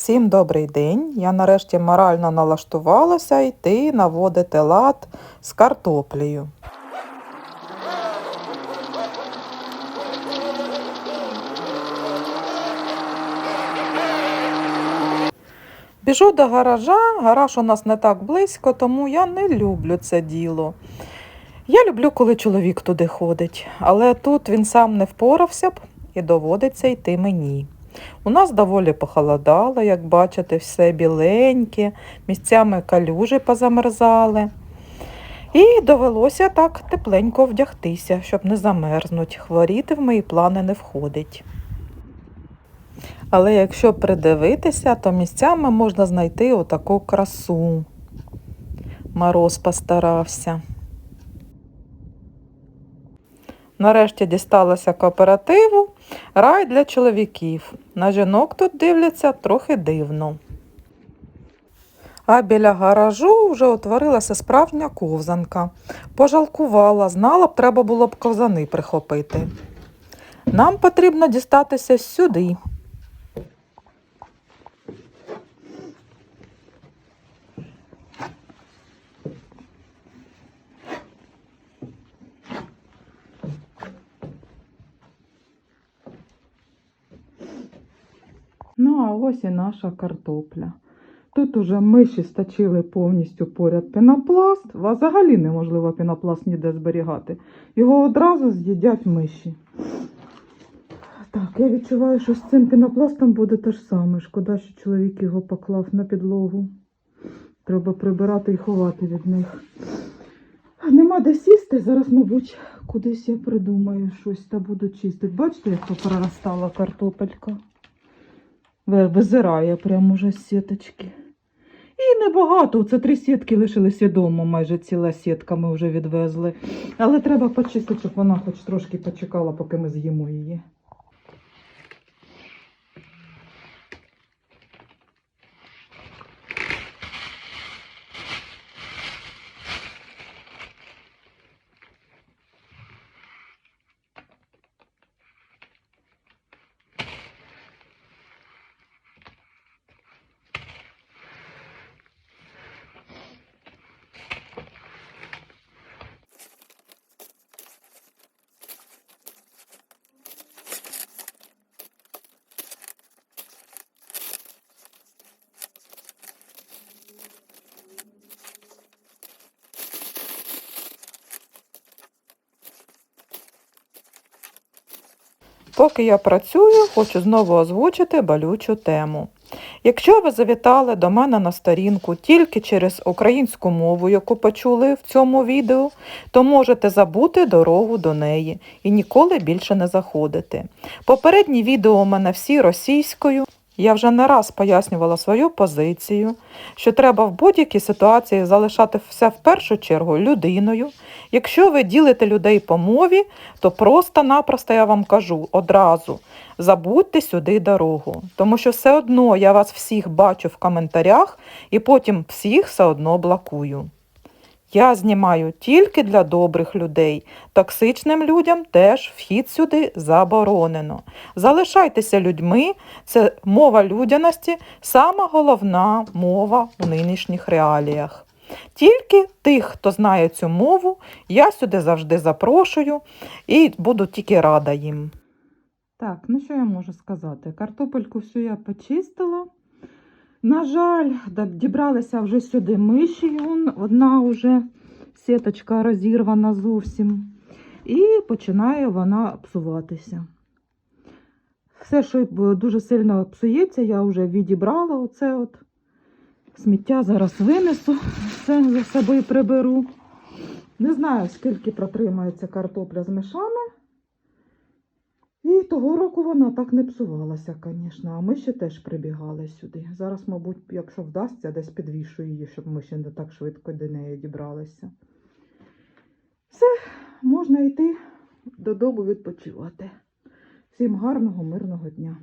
Всім добрий день. Я нарешті морально налаштувалася йти наводити лад з картоплею. Біжу до гаража, гараж у нас не так близько, тому я не люблю це діло. Я люблю, коли чоловік туди ходить, але тут він сам не впорався б і доводиться йти мені. У нас доволі похолодало, як бачите, все біленьке, місцями калюжі позамерзали. І довелося так тепленько вдягтися, щоб не замерзнуть. Хворіти в мої плани не входить. Але якщо придивитися, то місцями можна знайти отаку красу. Мороз постарався. Нарешті дісталася кооперативу рай для чоловіків. На жінок тут дивляться трохи дивно. А біля гаражу вже утворилася справжня ковзанка. Пожалкувала, знала б, треба було б ковзани прихопити. Нам потрібно дістатися сюди. Ну, а ось і наша картопля. Тут уже миші стачили повністю поряд пінопласт. Взагалі неможливо пінопласт ніде зберігати. Його одразу з'їдять миші. Так, я відчуваю, що з цим пінопластом буде те ж саме. Шкода, що чоловік його поклав на підлогу. Треба прибирати і ховати від них. Нема де сісти. Зараз, мабуть, кудись я придумаю щось та буду чистити. Бачите, як попроростала картопелька? Ви- Визирає прямо вже сіточки. І небагато. Це три сітки лишилися вдома, майже ціла сітка ми вже відвезли. Але треба почистити, щоб вона хоч трошки почекала, поки ми з'їмо її. Поки я працюю, хочу знову озвучити болючу тему. Якщо ви завітали до мене на сторінку тільки через українську мову, яку почули в цьому відео, то можете забути дорогу до неї і ніколи більше не заходити. Попередні відео у мене всі російською. Я вже не раз пояснювала свою позицію, що треба в будь-якій ситуації залишати все в першу чергу людиною. Якщо ви ділите людей по мові, то просто-напросто я вам кажу одразу забудьте сюди дорогу, тому що все одно я вас всіх бачу в коментарях і потім всіх все одно блокую. Я знімаю тільки для добрих людей. Токсичним людям теж вхід сюди заборонено. Залишайтеся людьми, це мова людяності, сама головна мова у нинішніх реаліях. Тільки тих, хто знає цю мову, я сюди завжди запрошую і буду тільки рада їм. Так, ну що я можу сказати? Картопельку всю я почистила. На жаль, дібралися вже сюди миші. Одна вже сіточка розірвана зовсім. І починає вона псуватися. Все, що дуже сильно псується, я вже відібрала. Оце от сміття зараз винесу, все за собою приберу. Не знаю, скільки протримається картопля з мишами. І того року вона так не псувалася, звісно. А ми ще теж прибігали сюди. Зараз, мабуть, якщо вдасться, десь підвішу її, щоб ми ще не так швидко до неї дібралися. Все, можна йти додому відпочивати. Всім гарного, мирного дня.